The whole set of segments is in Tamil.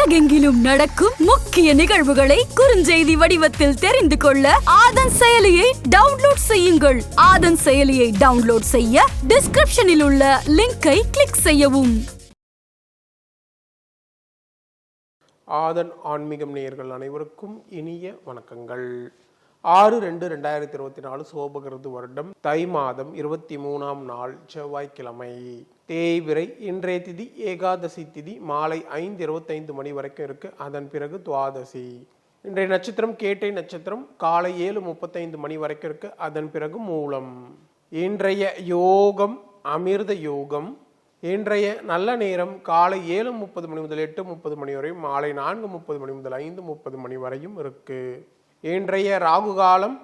உலகெங்கிலும் நடக்கும் முக்கிய நிகழ்வுகளை குறுஞ்செய்தி வடிவத்தில் தெரிந்து கொள்ள ஆதன் செயலியை டவுன்லோட் செய்யுங்கள். ஆதன் செயலியை டவுன்லோட் செய்ய டிஸ்கிரிப்ஷனில் உள்ள லிங்கை கிளிக் செய்யவும். ஆதன் ஆன்மீகம் நேயர்கள் அனைவருக்கும் இனிய வணக்கங்கள். ஆறு ரெண்டு ரெண்டாயிரத்தி இருபத்தி நாலு சோபகிருது வருடம் தை மாதம் இருபத்தி மூணாம் நாள் செவ்வாய்க்கிழமை. தேய்விரை இன்றைய திதி ஏகாதசி திதி மாலை ஐந்து இருபத்தைந்து மணி வரைக்கும் இருக்குது அதன் பிறகு துவாதசி. இன்றைய நட்சத்திரம் கேட்டை நட்சத்திரம் காலை ஏழு முப்பத்தைந்து மணி வரைக்கும் இருக்கு. அதன் பிறகு மூலம். இன்றைய யோகம் அமிர்த யோகம். இன்றைய நல்ல நேரம் காலை ஏழு முப்பது மணி முதல் எட்டு முப்பது மணி வரையும் மாலை நான்கு முப்பது மணி முதல் ஐந்து முப்பது மணி வரையும் இருக்குது இன்றைய ராகு காலம்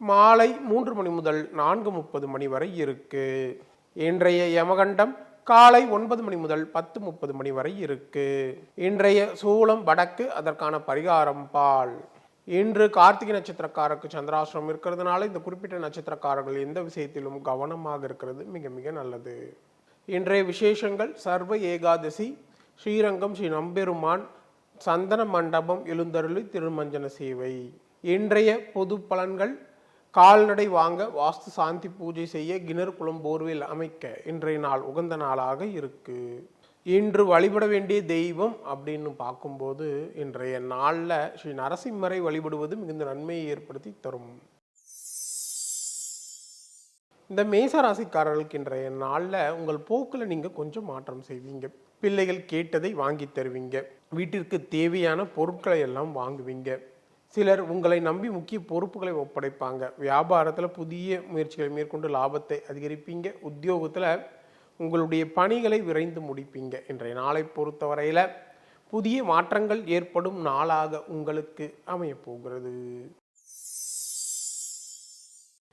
மாலை மூன்று மணி முதல் நான்கு முப்பது மணி வரை இருக்குது இன்றைய யமகண்டம் காலை ஒன்பது மணி முதல் பத்து முப்பது மணி வரை இருக்கு. இன்றைய சூளம் வடக்கு அதற்கான பரிகாரம் பால். இன்று கார்த்திகை நட்சத்திரக்காரருக்கு சந்திராசிரம் இருக்கிறதுனால இந்த குறிப்பிட்ட நட்சத்திரக்காரர்கள் எந்த விஷயத்திலும் கவனமாக இருக்கிறது மிக மிக நல்லது. இன்றைய விசேஷங்கள் சர்வ ஏகாதசி ஸ்ரீரங்கம் ஸ்ரீ நம்பெருமான் சந்தன மண்டபம் எழுந்தருளி திருமஞ்சன சேவை. இன்றைய பொது பலன்கள் கால்நடை வாங்க வாஸ்து சாந்தி பூஜை செய்ய கிணறு குளம் போர்வில் அமைக்க இன்றைய நாள் உகந்த நாளாக இருக்கு. இன்று வழிபட வேண்டிய தெய்வம் அப்படின்னு பார்க்கும்போது இன்றைய நாளில் ஸ்ரீ நரசிம்மரை வழிபடுவது மிகுந்த நன்மையை ஏற்படுத்தி தரும். இந்த மேச ராசிக்காரர்களுக்கு இன்றைய நாளில் உங்கள் போக்கில் நீங்கள் கொஞ்சம் மாற்றம் செய்வீங்க. பிள்ளைகள் கேட்டதை வாங்கி தருவீங்க. வீட்டிற்கு தேவையான பொருட்களை எல்லாம் வாங்குவீங்க. சிலர் உங்களை நம்பி முக்கிய பொறுப்புகளை ஒப்படைப்பாங்க. வியாபாரத்தில் புதிய முயற்சிகளை மேற்கொண்டு லாபத்தை அதிகரிப்பீங்க. உத்தியோகத்தில் உங்களுடைய பணிகளை விரைந்து முடிப்பீங்க. இன்றைய நாளை பொறுத்தவரையில் புதிய மாற்றங்கள் ஏற்படும் நாளாக உங்களுக்கு அமையப்போகிறது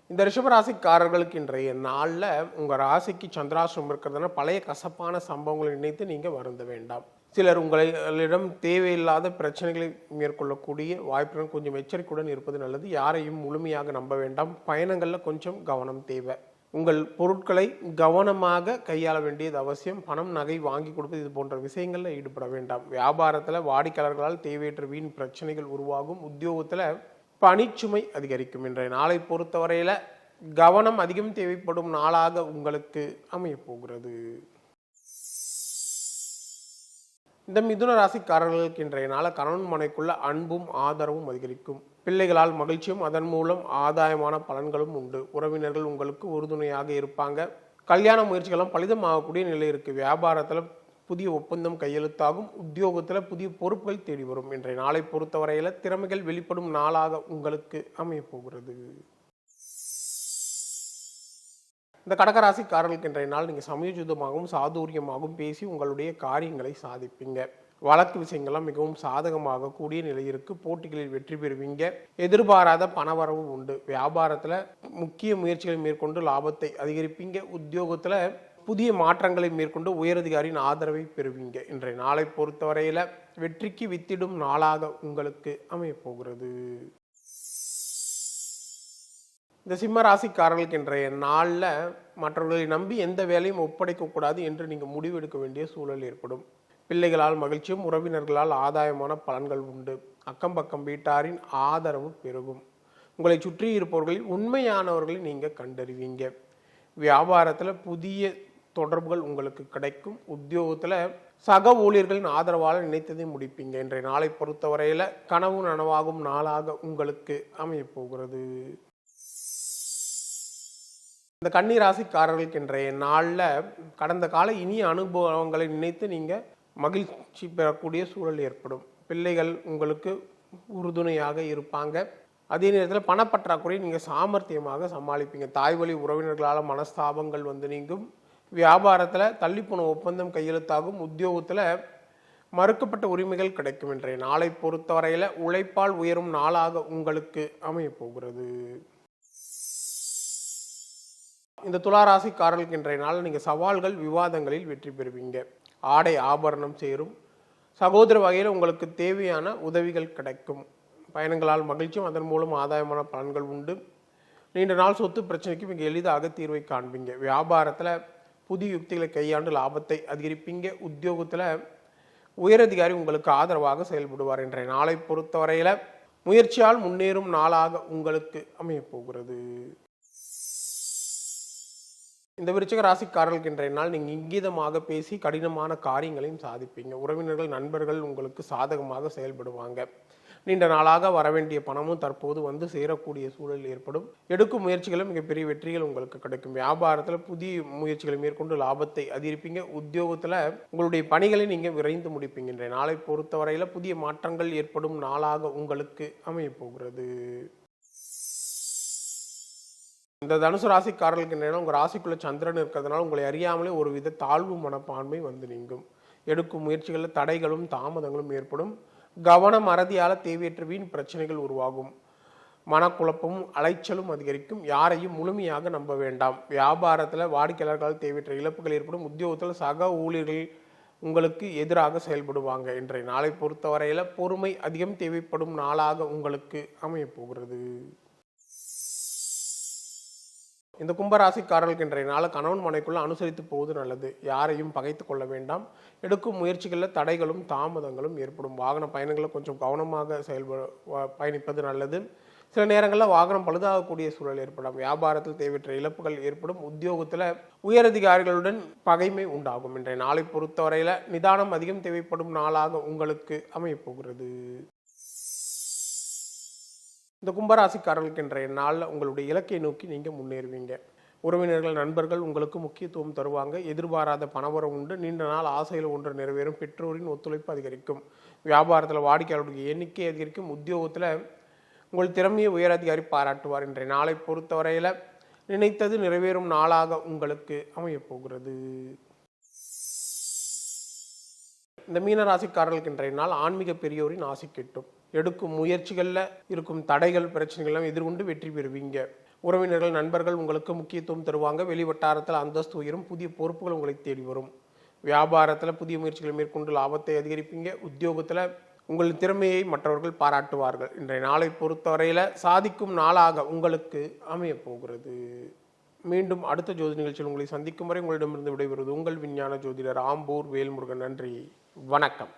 இந்த ரிஷபராசிக்காரர்களுக்கு இன்றைய நாளில் உங்கள் ராசிக்கு சந்திராசிரம் இருக்கிறதுனா பழைய கசப்பான சம்பவங்களை நினைத்து நீங்கள் வருந்த வேண்டாம். சிலர் உங்களிடம் தேவையில்லாத பிரச்சனைகளை மேற்கொள்ளக்கூடிய வாய்ப்புடன் கொஞ்சம் எச்சரிக்கையுடன் இருப்பது நல்லது. யாரையும் முழுமையாக நம்ப வேண்டாம். பயணங்களில் கொஞ்சம் கவனம் தேவை. உங்கள் பொருட்களை கவனமாக கையாள வேண்டியது அவசியம். பணம் நகை வாங்கி கொடுப்பது இது போன்ற விஷயங்களில் ஈடுபட வேண்டாம். வியாபாரத்தில் வாடிக்கையாளர்களால் தேவையற்ற வீண் பிரச்சனைகள் உருவாகும். உத்தியோகத்தில் பணிச்சுமை அதிகரிக்கும். இன்றைய நாளை பொறுத்தவரையில் கவனம் அதிகம் தேவைப்படும் நாளாக உங்களுக்கு அமையப் போகிறது. இந்த மிதுன ராசிக்காரர்களுக்கு இன்றைய நாள கணவன் மனைக்குள்ள அன்பும் ஆதரவும் அதிகரிக்கும். பிள்ளைகளால் மகிழ்ச்சியும் அதன் மூலம் ஆதாயமான பலன்களும் உண்டு. உறவினர்கள் உங்களுக்கு உறுதுணையாக இருப்பாங்க. கல்யாண முயற்சிகளும் பலிதமாகக்கூடிய நிலை இருக்கு. வியாபாரத்தில் புதிய ஒப்பந்தம் கையெழுத்தாகும். உத்தியோகத்தில் புதிய பொறுப்புகள் தேடி வரும் இன்றைய நாளை பொறுத்தவரையில் திறமைகள் வெளிப்படும் நாளாக உங்களுக்கு அமையப் போகிறது இந்த கடகராசிக்காரர்களுக்கு இன்றைய நாள் நீங்கள் சமயோஜிதமாகவும் சாதுரியமாகவும் பேசி உங்களுடைய காரியங்களை சாதிப்பீங்க. வழக்கு விஷயங்கள்லாம் மிகவும் சாதகமாக கூடிய நிலை இருக்கு. போட்டிகளில் வெற்றி பெறுவீங்க. எதிர்பாராத பணவரவு உண்டு. வியாபாரத்தில் முக்கிய முயற்சிகளை மேற்கொண்டு லாபத்தை அதிகரிப்பீங்க. உத்தியோகத்தில் புதிய மாற்றங்களை மேற்கொண்டு உயரதிகாரியின் ஆதரவை பெறுவீங்க. இன்றைய நாளை பொறுத்தவரையில் வெற்றிக்கு வித்திடும் நாளாக உங்களுக்கு அமையப்போகிறது. இந்த சிம்ம ராசிக்காரர்களுக்கு இன்றைய நாளில் மற்றவர்களை நம்பி எந்த வேலையும் ஒப்படைக்கக்கூடாது என்று நீங்கள் முடிவெடுக்க வேண்டிய சூழல் ஏற்படும். பிள்ளைகளால் மகிழ்ச்சியும் உறவினர்களால் ஆதாயமான பலன்கள் உண்டு. அக்கம் பக்கம் வீட்டாரின் ஆதரவு பெருகும். உங்களை சுற்றி இருப்பவர்களில் உண்மையானவர்களை நீங்கள் கண்டறிவீங்க. வியாபாரத்தில் புதிய தொடர்புகள் உங்களுக்கு கிடைக்கும். உத்தியோகத்தில் சக ஊழியர்களின் ஆதரவால் நினைத்ததை முடிப்பீங்க. இன்றைய நாளை பொறுத்தவரையில் கனவு நனவாகும் நாளாக உங்களுக்கு அமையப் போகிறது. இந்த கன்னி ராசிக்காரர்களுக்கு இன்றைய நாளில் கடந்த கால இனிய அனுபவங்களை நினைத்து நீங்கள் மகிழ்ச்சி பெறக்கூடிய சூழல் ஏற்படும். பிள்ளைகள் உங்களுக்கு உறுதுணையாக இருப்பாங்க. அதே நேரத்தில் பணப்பற்றாக்குறை நீங்கள் சாமர்த்தியமாக சமாளிப்பீங்க. தாய் வழி உறவினர்களால் மனஸ்தாபங்கள் வந்து நீங்கும். வியாபாரத்தில் தள்ளிப்போன ஒப்பந்தம் கையெழுத்தாகும். உத்தியோகத்தில் மறுக்கப்பட்ட உரிமைகள் கிடைக்கும் இன்றைய நாளை பொறுத்தவரையில் உழைப்பால் உயரும் நாளாக உங்களுக்கு அமையப் போகிறது இந்த துளாராசிக்காரர்களுக்கு இன்றைய நாள் நீங்கள் சவால்கள் விவாதங்களில் வெற்றி பெறுவீங்க. ஆடை ஆபரணம் சேரும். சகோதர வகையில் உங்களுக்கு தேவையான உதவிகள் கிடைக்கும். பயணங்களால் மகிழ்ச்சியும் அதன் மூலம் ஆதாயமான பலன்கள் உண்டு. நீண்ட நாள் சொத்து பிரச்சனைக்கு மிக எளிதாக தீர்வை காண்பீங்க. வியாபாரத்தில் புதிய யுக்திகளை கையாண்டு லாபத்தை அதிகரிப்பீங்க. உத்தியோகத்தில் உயரதிகாரி உங்களுக்கு ஆதரவாக செயல்படுவார் இன்றைய நாளை பொறுத்தவரையில் முயற்சியால் முன்னேறும் நாளாக உங்களுக்கு அமையப் போகிறது. இந்த விருச்சிக ராசிக்காரர்களுக்கு இன்றைய நாள் நீங்கள் இங்கீதமாக பேசி கடினமான காரியங்களையும் சாதிப்பீங்க. உறவினர்கள் நண்பர்கள் உங்களுக்கு சாதகமாக செயல்படுவாங்க. நீண்ட நாளாக வரவேண்டிய பணமும் தற்போது வந்து சேரக்கூடிய சூழல் ஏற்படும். எடுக்கும் முயற்சிகளும் மிகப்பெரிய வெற்றிகள் உங்களுக்கு கிடைக்கும். வியாபாரத்தில் புதிய முயற்சிகளை மேற்கொண்டு லாபத்தை அதிகரிப்பீங்க. உத்தியோகத்தில் உங்களுடைய பணிகளை நீங்கள் விரைந்து முடிப்பீங்க. இன்றைய நாளை பொறுத்தவரையில் புதிய மாற்றங்கள் ஏற்படும் நாளாக உங்களுக்கு அமையப் போகிறது இந்த தனுசு ராசிக்காரர்களுக்கு நேரம் உங்கள் ராசிக்குள்ளே சந்திரன் இருக்கிறதுனால உங்களை அறியாமலே ஒரு வித தாழ்வு மனப்பான்மை வந்து நீங்கும். எடுக்கும் முயற்சிகளில் தடைகளும் தாமதங்களும் ஏற்படும். கவனம் அறதியால் தேவையற்ற வீண் பிரச்சனைகள் உருவாகும். மனக்குழப்பமும் அலைச்சலும் அதிகரிக்கும். யாரையும் முழுமையாக நம்ப வேண்டாம். வியாபாரத்தில் வாடிக்கையாளர்களால் தேவையற்ற இழப்புகள் ஏற்படும். உத்தியோகத்தில் சக ஊழியர்கள் உங்களுக்கு எதிராக செயல்படுவாங்க. இன்றைய நாளை பொறுத்தவரையில் பொறுமை அதிகம் தேவைப்படும் நாளாக உங்களுக்கு அமையப் போகிறது. இந்த கும்பராசிக்காரர்களுக்கு இன்றைய நாள் கணவன் மனைக்குள்ள அனுசரித்து போவது நல்லது. யாரையும் பகைத்து கொள்ள வேண்டாம். எடுக்கும் முயற்சிகளில் தடைகளும் தாமதங்களும் ஏற்படும். வாகன பயணங்களை கொஞ்சம் கவனமாக செயல்பட வ- பயணிப்பது நல்லது. சில நேரங்களில் வாகனம் பழுதாகக்கூடிய சூழல் ஏற்படும் வியாபாரத்தில் தேவையற்ற இழப்புகள் ஏற்படும். உத்தியோகத்தில் உயரதிகாரிகளுடன் பகைமை உண்டாகும். இன்றைய நாளை பொறுத்தவரையில் நிதானம் அதிகம் தேவைப்படும் நாளாக உங்களுக்கு அமையப்போகிறது இந்த கும்பராசிக்காரர்களுக்கு இன்றைய நாளில் உங்களுடைய இலக்கை நோக்கி நீங்கள் முன்னேறுவீங்க. உறவினர்கள் நண்பர்கள் உங்களுக்கு முக்கியத்துவம் தருவாங்க. எதிர்பாராத பணவரம் உண்டு. நீண்ட நாள் ஆசையில் ஒன்று நிறைவேறும். பெற்றோரின் ஒத்துழைப்பு அதிகரிக்கும். வியாபாரத்தில் வாடிக்கையாளருடைய எண்ணிக்கை அதிகரிக்கும். உத்தியோகத்தில் உங்கள் திறமையை உயரதிகாரி பாராட்டுவார். இன்றைய நாளை பொறுத்தவரையில் நினைத்தது நிறைவேறும் நாளாக உங்களுக்கு அமையப்போகிறது இந்த மீனராசிக்காரர்களுக்கு இன்றைய நாள் ஆன்மீக பெரியோரின் ஆசை கிட்டும் எடுக்கும் முயற்சிகளில் இருக்கும் தடைகள் பிரச்சனைகள்லாம் எதிர்கொண்டு வெற்றி பெறுவீங்க. உறவினர்கள் நண்பர்கள் உங்களுக்கு முக்கியத்துவம் தருவாங்க. வெளிவட்டாரத்தில் அந்தஸ்து உயரும். புதிய பொறுப்புகள் உங்களை தேடி வரும். வியாபாரத்தில் புதிய முயற்சிகளை மேற்கொண்டு லாபத்தை அதிகரிப்பீங்க. உத்தியோகத்தில் உங்கள் திறமையை மற்றவர்கள் பாராட்டுவார்கள். இன்றைய நாளை பொறுத்தவரையில் சாதிக்கும் நாளாக உங்களுக்கு அமையப் போகிறது. மீண்டும் அடுத்த ஜோதி நிகழ்ச்சியில் உங்களை சந்திக்கும் வரை உங்களிடமிருந்து விடைபெறுவது உங்கள் விஞ்ஞான ஜோதிடர் ஆம்பூர் வேல்முருகன். நன்றி. வணக்கம்.